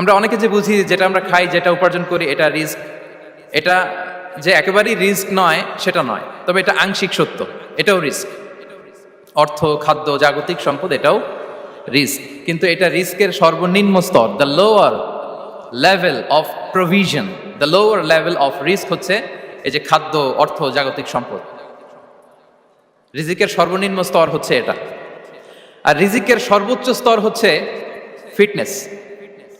আমরা অনেকে যে বুঝি যেটা আমরা খাই, যেটা উপার্জন করি, এটা রিস্ক এটা যে একেবারেই রিস্ক নয়, সেটা নয়। তবে এটা আংশিক সত্য। এটাও রিস্ক অর্থ, খাদ্য, জাগতিক সম্পদ, এটাও রিস্ক কিন্তু এটা রিস্কের সর্বনিম্ন স্তর the lower level of provision the lower level of risk হচ্ছে এই যে খাদ্য, অর্থ, জাগতিক সম্পদ। রিজিকের সর্বনিম্ন স্তর হচ্ছে এটা। আর রিজিকের সর্বোচ্চ স্তর হচ্ছে ফিটনেস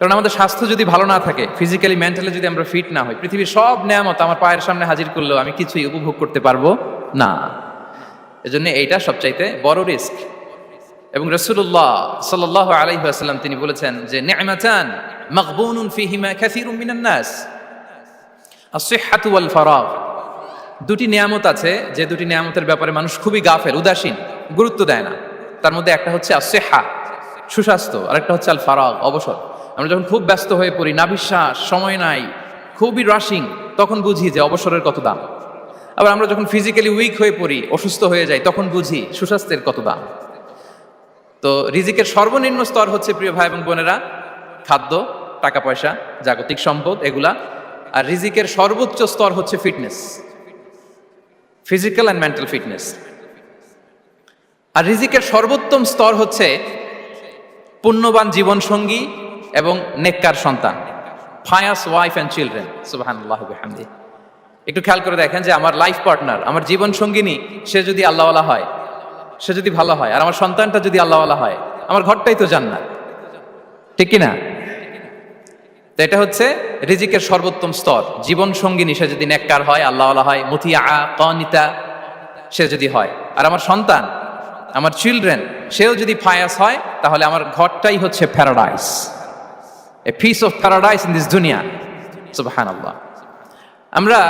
কারণ আমাদের স্বাস্থ্য যদি ভালো না থাকে ফিজিক্যালি মেন্টালি যদি আমরা ফিট না হই, পৃথিবীর সব নেয়ামত আমার পায়ের সামনে হাজির করলেও আমি কিছুই উপভোগ করতে পারব না। এজন্য এইটা সবচাইতে বড় রিস্ক। এবং রসুল্লাহ সাল্লাহ আলাইসাল্লাম তিনি বলেছেন যে নেমাচান মকবুনুন ফিহিমা খ্যাসিরুম মিনান নাস। আসিহাতু ফারাগ। দুটি নিয়ামত আছে, যে দুটি নিয়ামতের ব্যাপারে মানুষ খুবই গাফের উদাসীন, গুরুত্ব দেয় না। তার মধ্যে একটা হচ্ছে আসেহা সুস্বাস্থ্য, আরেকটা হচ্ছে আল ফারাগ অবসর। আমরা যখন খুব ব্যস্ত হয়ে পড়ি না বিশ্বাস সময় নাই, খুবই রাশিং তখন বুঝি যে অবসরের কত দাম। আবার আমরা যখন ফিজিক্যালি উইক হয়ে পড়ি, অসুস্থ হয়ে যাই, তখন বুঝি সুস্বাস্থ্যের কত দাম। তো রিজিকের সর্বনিম্ন স্তর হচ্ছে, প্রিয় ভাই এবং বোনেরা, খাদ্য টাকা পয়সা জাগতিক সম্পদ, এগুলা। আর রিজিকের সর্বোচ্চ স্তর হচ্ছে fitness physical and mental fitness আর রিজিকের সর্বোত্তম স্তর হচ্ছে, পুণ্যবান জীবন সঙ্গী এবং নেককার সন্তান। ফায়াস ওয়াইফ অ্যান্ড চিলড্রেন সুবাহান্লাহ একটু খেয়াল করে দেখেন যে আমার লাইফ পার্টনার আমার জীবন সঙ্গিনী, সে যদি আল্লাহওয়ালা হয়, সে যদি ভালো হয়, আর আমার সন্তানটা যদি আল্লাহওয়ালা হয়, আমার ঘরটাই তো জান্নাত। ঠিক কি না তো এটা হচ্ছে রিজিকের সর্বোত্তম স্তর। জীবন সঙ্গিনী, সে যদি নেককার হয়, আল্লাহওয়ালা হয়, মুথিয়া, কনিতা, সে যদি হয়। আর আমার সন্তান, আমার চিলড্রেন সেও যদি ফায়াস হয়, তাহলে আমার ঘরটাই হচ্ছে paradise a piece of paradise in this দুনিয়া সুবাহান আল্লাহ আমরা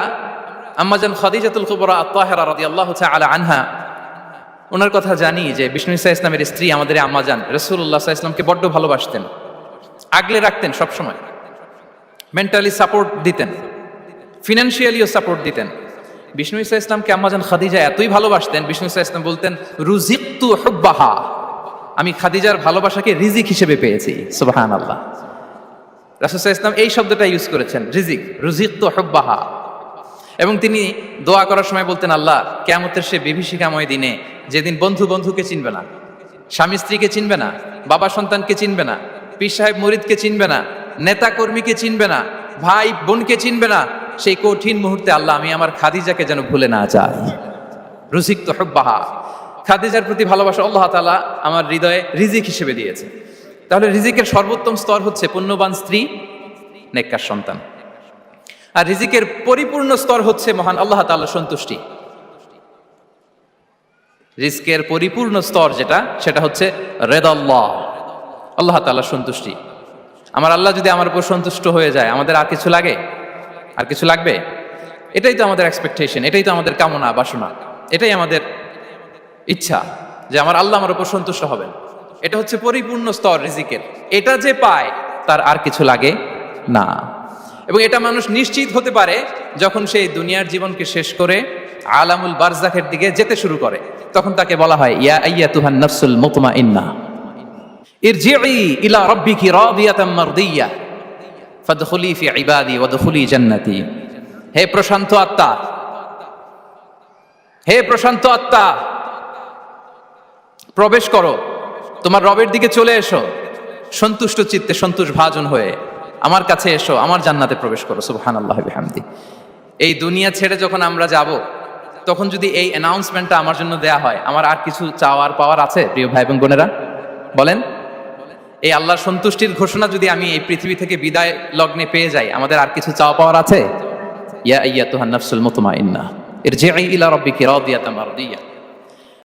আম্মাজান খাদিজাতুল কুবরা আত্মাহেরা রাদি আল্লাহ আলা আনহা ওনার কথা জানি যে বিষ্ণু ইসা ইসলামের স্ত্রী আমাদের আম্মাজান রসুল্লাহ ইসলামকে বড্ড ভালোবাসতেন আগলে রাখতেন সবসময় মেন্টালি সাপোর্ট দিতেন ফিনান্সিয়ালিও সাপোর্ট দিতেন বিষ্ণু ইসা ইসলামকে আম্মাজান খাদিজা এতই ভালোবাসতেন বিষ্ণু ইসা ইসলাম বলতেন রুজিকতু হুব্বাহা। আমি খাদিজার ভালোবাসাকে রিজিক হিসেবে পেয়েছি। সুবাহান আল্লাহ রাসুসাহ ইসলাম এই শব্দটা ইউজ করেছেন, রিজিক রুজিক তো হব্বাহা। এবং তিনি দোয়া করার সময় বলতেন, আল্লাহ কেমতের সে বিভীষিকাময় দিনে যেদিন বন্ধু বন্ধুকে চিনবে না, স্বামী স্ত্রীকে চিনবে না, বাবা সন্তানকে চিনবে না, পীর সাহেব মরিদকে চিনবে না, নেতা কর্মীকে চিনবে না, ভাই বোনকে চিনবে না, সেই কঠিন মুহূর্তে আল্লাহ, আমি আমার খাদিজাকে যেন ভুলে না যাই। রুজিক তো হব্বাহা। খাদিজার প্রতি ভালোবাসা আল্লাহ তালা আমার হৃদয়ে রিজিক হিসেবে দিয়েছে। তাহলে রিজিকের সর্বোত্তম স্তর হচ্ছে পুণ্যবান স্ত্রী, নেককার সন্তান। আর রিজিকের পরিপূর্ণ স্তর হচ্ছে মহান আল্লাহ তাল্লাহ সন্তুষ্টি। রিস্কের পরিপূর্ণ স্তর যেটা, সেটা হচ্ছে রেদ আল্লাহ আল্লাহ তাল্লাহ সন্তুষ্টি। আমার আল্লাহ যদি আমার উপর সন্তুষ্ট হয়ে যায়, আমাদের আর কিছু লাগে? আর কিছু লাগবে? এটাই তো আমাদের এক্সপেকটেশন এটাই তো আমাদের কামনা, বাসনা। এটাই আমাদের ইচ্ছা যে আমার আল্লাহ আমার উপর সন্তুষ্ট হবেন। এটা হচ্ছে পরিপূর্ণ স্তর রিজিকের। এটা যে পায়, তার আর কিছু লাগে না। এবং এটা মানুষ নিশ্চিত হতে পারে যখন সেই দুনিয়ার জীবনকে শেষ করে আলামুল বারজাখের দিকে যেতে শুরু করে। তখন তাকে বলা হয়, ইয়া আইয়া তুহান নফসুল মুতমা ইন্না ইরজিই ইলা রাব্বিকি রাদিয়াতাম মারদিয়া। ফাদখুলি ফি ইবাদি ওয়াদখুলি জান্নাতি। হে প্রশান্ত আত্মা। হে প্রশান্ত আত্মা। প্রবেশ করো। তোমার রবের দিকে চলে এসো। সন্তুষ্ট চিত্তে সন্তোষ ভাজন হয়ে আমার কাছে এসো, আমার জান্নাতে প্রবেশ করো সুবহান আল্লাহ এই দুনিয়া ছেড়ে যখন আমরা যাব, তখন যদি এই অ্যানাউন্সমেন্টটা আমার জন্য দেয়া হয়, আমার আর কিছু চাওয়ার পাওয়ার আছে, প্রিয় ভাই এবং বোনেরা? বলেন। এই আল্লাহর সন্তুষ্টির ঘোষণা যদি আমি এই পৃথিবী থেকে বিদায় লগ্নে পেয়ে যাই, আমাদের আর কিছু চাওয়া পাওয়ার আছে? ইয়া ইয়া তুহান নাফসুল মুতমাইন্না। ইরজিই ইলা রাব্বিকি রাদিয়াতাম মারদিয়া।